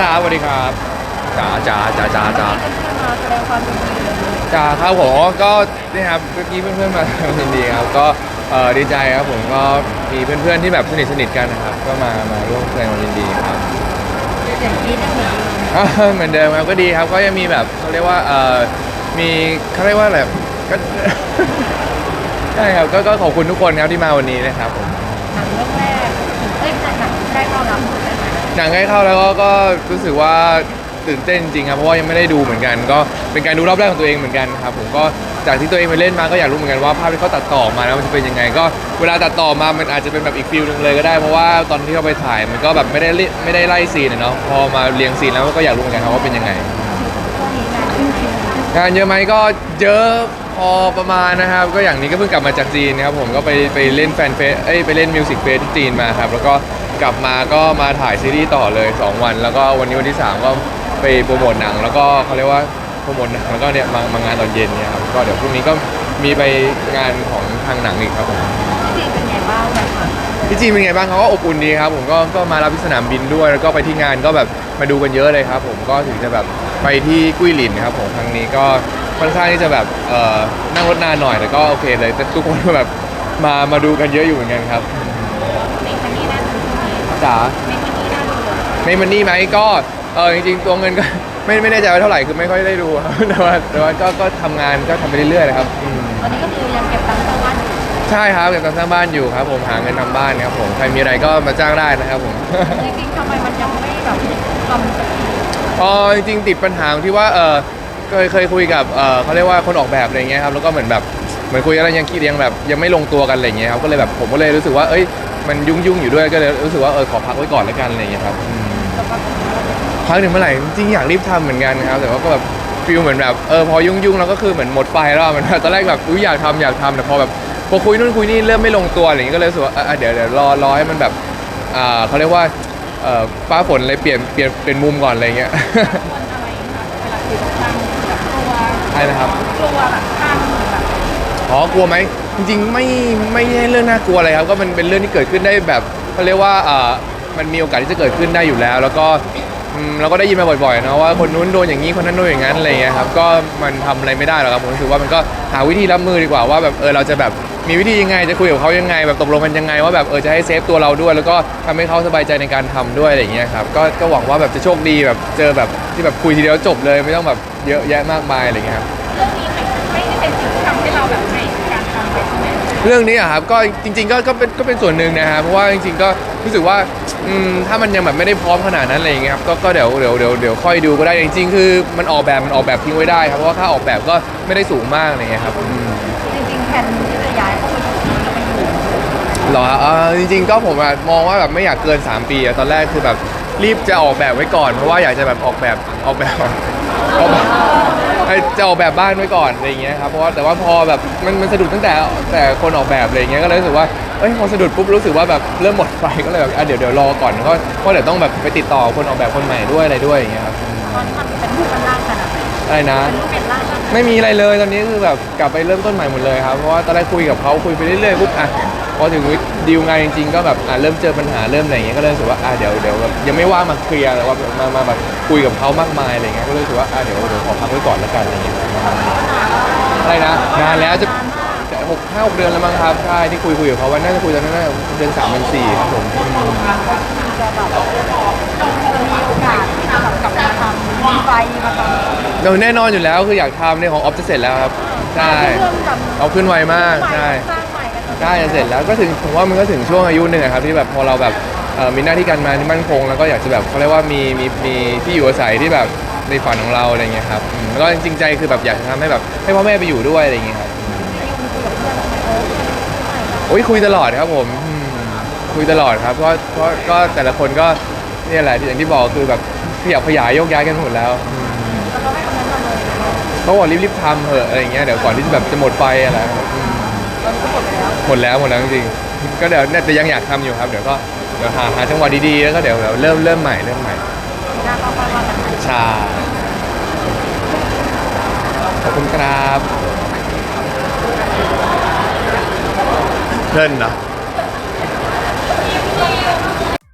ครับสวัสดีครับจ๋าจ๋าจ๋าจ๋าจ๋ามาแสดงความยินดีจ๋าครับผมก็นี่ครับเมื่อกี้เพื่อนๆมายินดีครับก็เอ่อดีใจครับผมก็มีเพื่อนๆที่แบบสนิทสนิทๆกันนะครับ ก็มามาร่วมแสดงความยินดีครับ อย่างนี้ได้เหมือนเดิมอ่าเหมือนเดิมครับก็ดีครับก็ยังมีแบบเขาเรียกว่าเอ่อมีเขาเรียกว่าอะไรก็ ใช่ครับก็ก็ขอบคุณทุกคนครับที่มาวันนี้นะครับผมหนังเรื่องแรกเอ้ยหนังได้เข้ารับใช่ไหนังใกล้เข้าแล้วก็ก็รู้สึกว่าตื่นเต้นจริงครับเพราะว่ายังไม่ได้ดูเหมือนกัน ก็เป็นการดูรอบแรกของตัวเองเหมือนกันครับผมก็จากที่ตัวเองไปเล่นมาก็อยากรู้เหมือนกันว่าภาพที่เขาตัดต่อมาแล้วมันจะเป็นยังไง ก็เวลาตัดต่อมามันอาจจะเป็นแบบอีกฟิลหนึงเลยก็ได้เพราะว่าตอนที่เราไปถ่ายมันก็แบบไม่ได้เล่ไม่ได้ไล่ซีนอะเนาะพอมาเรียงซีนแล้วก็อยากรู้เหมือนกันครับว่าเป็นยังไง งานขึ้นคิวงานเยอะไหมก็เยอะพอประมาณนะครับ ก็อย่างนี้ก็เพิ่งกลับมาจากจีนนะครับผมก็ไปไปเล่นแฟนเฟสเอ้ยไปเล่นมิวสิกเฟสที่จีนมาครับแล้วก็ กลับมาก็มาถ่ายซีรีส์ต่อเลย 2 วัน แล้วก็วันนี้วันที่ 3 ก็ไปโปรโมทหนัง แล้วก็เขาเรียกว่าโปรโมทหนังแล้วก็เนี่ยมามางานตอนเย็นเนี่ยครับก็เดี๋ยวพรุ่งนี้ก็มีไปงานของทางหนังอีกครับผมที่เป็นไงบ้างแบบว่าที่จีนเป็นไงบ้างเขาก็อบอุ่นดีครับผมก็ก็มารับที่สนามบินด้วย แล้วก็ไปที่งานก็แบบมาดูกันเยอะเลยครับ ผมก็ถึงจะแบบไปที่กุ้ยหลินครับผมครั้งนี้ก็ค่อนข้างที่จะแบบเอ่อนั่งรถนานหน่อยแต่ก็โอเคเลยแต่ทุกคนก็แบบมามาดูกันเยอะอยู่เหมือนกันครับ ในคันนี้น่าดูช่วงนี้ จ๋าในคันนี้น่าดูเลยไม่มันนี่ไหมก็เออจริงๆตัวเงินก็ ไม่ไม่แน่ใจว่าเท่าไหร่คือไม่ค่อยได้ดูครับแต่ว่าแต่ว่าก็ก็ทำงานก็ทำไปเรื่อยๆนะครับอืมตอนนี้ก็คือยังเก็บตังค์เข้าบ้านอยู่ใช่ครับเก็บตังค์สร้างบ้านอยู่ครับ ผมหาเงินทำบ้านครับผมใครมีอะไรก็มาจ้างได้นะครับผม จริงๆทำไมมันยังไม่แบบทำสักทีอ๋อจริงๆติดปัญหาที่ว่าเออเคยเคยคุยกับเออเขาเรียกว่าคนออกแบบอะไรเงี้ยครับแล้วก็เหมือนแบบ เหมือนคุยกันแล้วยังคิดยังแบบยังไม่ลงตัวกันอะไรเงี้ยครับก็เลยแบบผมก็เลยรู้สึกว่าเอ้ยมันยุ่งยุ่งๆอยู่ด้วยก็เลยรู้สึกว่าเออขอพักไว้ก่อนแล้วกันอะไรเงี้ยครับอืมแล้วก็พักถึงเมื่อไหร่จริงๆอยากรีบทำเหมือนกันครับแต่ว่าก็แบบฟีลเหมือนแบบเออพอยุ่งยุ่งๆแล้วก็คือเหมือนหมดไฟแล้วอะมันตอนแรกแบบอุ้ยอยากทำอยากทำแต่พอแบบพอคุยนู่นคุยนี่เริ่มไม่ลงตัวอะไรเงี้ยก็เลยรู้สึกว่าเออเออเดี๋ยวเดี๋ยวรอรอให้มันแบบอ่าเขาเรียกว่าเอ่อฟ้าฝนเลยเปลี่ยนเปลี่ยนเป็นมุมก่อนอะไรเงี้ยคนอะไรคะเวลาคุยกับช่างแบบกลัวใช่นะครับกลัวแบบช่างแบบ อ๋อกลัวไหมจริงๆไม่ไม่ใช่เรื่องน่ากลัวอะไรครับก็มันเป็นเรื่องที่เกิดขึ้นได้แบบเขาเรียกว่าอ่ามันมีโอกาสที่จะเกิดขึ้นได้อยู่แล้ว แล้วก็อืมเราก็ได้ยินมาบ่อยๆนะว่าคนนู้นโดนอย่างนี้คนนั้นโดนอย่างนั้นอะไรเงี้ยครับก็มันทำอะไรไม่ได้หรอกครับผมรู้สึกว่ามันก็หาวิธีรับมือดีกว่าว่าแบบเออเราจะแบบมีวิธียังไงจะคุยกับเขายังไง แบบตกลงกันยังไงว่าแบบเออจะให้เซฟตัวเราด้วย แล้วก็ทำให้เขาสบายใจในการทำด้วยอะไรอย่างเงี้ยครับก็ก็หวังว่าแบบจะโชคดีแบบเจอแบบที่แบบคุยทีเดียวจบเลยไม่ต้องแบบเยอะแยะมากมายอะไรเงี้ยครับ เรื่องนี้อะครับก็จริง ๆ ก็ก็เป็นก็เป็นส่วนหนึ่งนะครับเพราะว่าจริง ๆ ก็รู้สึกว่าอืมถ้ามันยังแบบไม่ได้พร้อมขนาดนั้นอะไรอย่างเงี้ยครับก็ก็เดี๋ยวเดี๋ยวเดี๋ยวเดี๋ยวค่อยดูก็ได้จริง ๆ คือมันออกแบบมันออกแบบทิ้งไว้ได้ครับเพราะว่าค่าออกแบบก็ไม่ได้สูงมากอะไรเงี้ยครับอืม จริงๆแผนที่จะย้ายเข้ามาอยู่ที่นี่ก็ไม่อยู่เหรอเออจริงๆก็ผมอะมองว่าแบบไม่อยากเกิน 3 ปีอะตอนแรกคือแบบรีบจะออกแบบไว้ก่อน เพราะว่าอยากจะแบบออกแบบออกแบบออกแบบ ให้จะออกแบบบ้านไว้ก่อนอะไรอย่างเงี้ยครับเพราะว่าแต่ว่าพอแบบมันมันสะดุดตั้งแต่แต่คนออกแบบอะไรอย่างเงี้ยก็เลยรู้สึกว่าเอ้ยพอสะดุดปุ๊บรู้สึกว่าแบบเริ่มหมดไฟก็เลยแบบอะเดี๋ยวเดี๋ยวรอก่อนเพราะเพราะเดี๋ยวต้องแบบไปติดต่อคนออกแบบคนใหม่ด้วยอะไรด้วยอย่างเงี้ยครับตอนนี้มันเป็นรูปเป็นร่างขนาดไหนอะไรนะ เป็นรูปเป็นร่างขนาดไหนไม่มีอะไรเลยตอนนี้คือแบบกลับไปเริ่มต้นใหม่หมดเลยครับเพราะว่าตอนแรกคุยกับเขาคุยไปเรื่อยๆปุ๊บอะพอถึงดีลงานจริงๆก็แบบอะเริ่มเจอปัญหาเริ่มอะไรอย่างเงี้ยก็เลยรู้สึกว่าอะเดี๋ยวเดี๋ยวแบบยังไม่ว่างมาเคลียร์แต่ว่ามามาแบบ คุยกับเขามากมายอะไรเงี้ยก็เลยรู้สึกว่าอะเดี๋ยวเดี๋ยวขอพักไว้ก่อนแล้วกันอะไรเงี้ยอะไรนะนานแล้วจะจะหกห้าหกเดือนแล้วมั้งครับใช่ที่คุยคุยกับเขาว่าน่าจะคุยตอนนั้นน่าจะเดือนสามเดือนสี่ครับผมจะแบบจะมีโอกาสที่จะแบบกลับมาทำมีไฟมาทำเดี๋ยวแน่นอนอยู่แล้วคืออยากทำในของออฟจะเสร็จแล้วครับใช่เรื่องแบบเอาขึ้นไวมากใช่สร้างใหม่กันใกล้จะเสร็จแล้วก็ถึงผมว่ามันก็ถึงช่วงอายุหนึ่งอะครับที่แบบพอเราแบบเอ่อ มีหน้าที่การงานที่มั่นคง แล้วก็อยากจะแบบเขาเรียกว่ามีมีมีที่อยู่อาศัยที่แบบในฝันของเราอะไรเงี้ยครับอืมแล้วก็จริงๆใจคือแบบอยากจะทำให้แบบให้พ่อแม่ไปอยู่ด้วยอะไรเงี้ยครับ โอ้ยคุยตลอดครับผมอืมคุยตลอดครับเพราะเพราะก็แต่ละคนก็เนี่ยแหละอย่างที่บอกคือแบบขยับขยายโยกย้ายกันหมดแล้วเขาบอกรีบๆทำเถอะอะไรเงี้ยเดี๋ยวก่อนที่จะแบบจะหมดไฟอะไรครับอืมตอนนี้ก็หมดแล้วหมดแล้วหมดแล้วจริงๆก็เดี๋ยวเนี่ยแต่ยังอยากทำอยู่ครับ เดี๋ยวก็ เดี๋ยวหาหาจังหวะดีๆแล้วก็เดี๋ยวเดี๋ยวเริ่มเริ่มใหม่เริ่มใหม่หน้าก็ค่อยว่ากันใหม่ชาขอบคุณครับเพลินเนาะ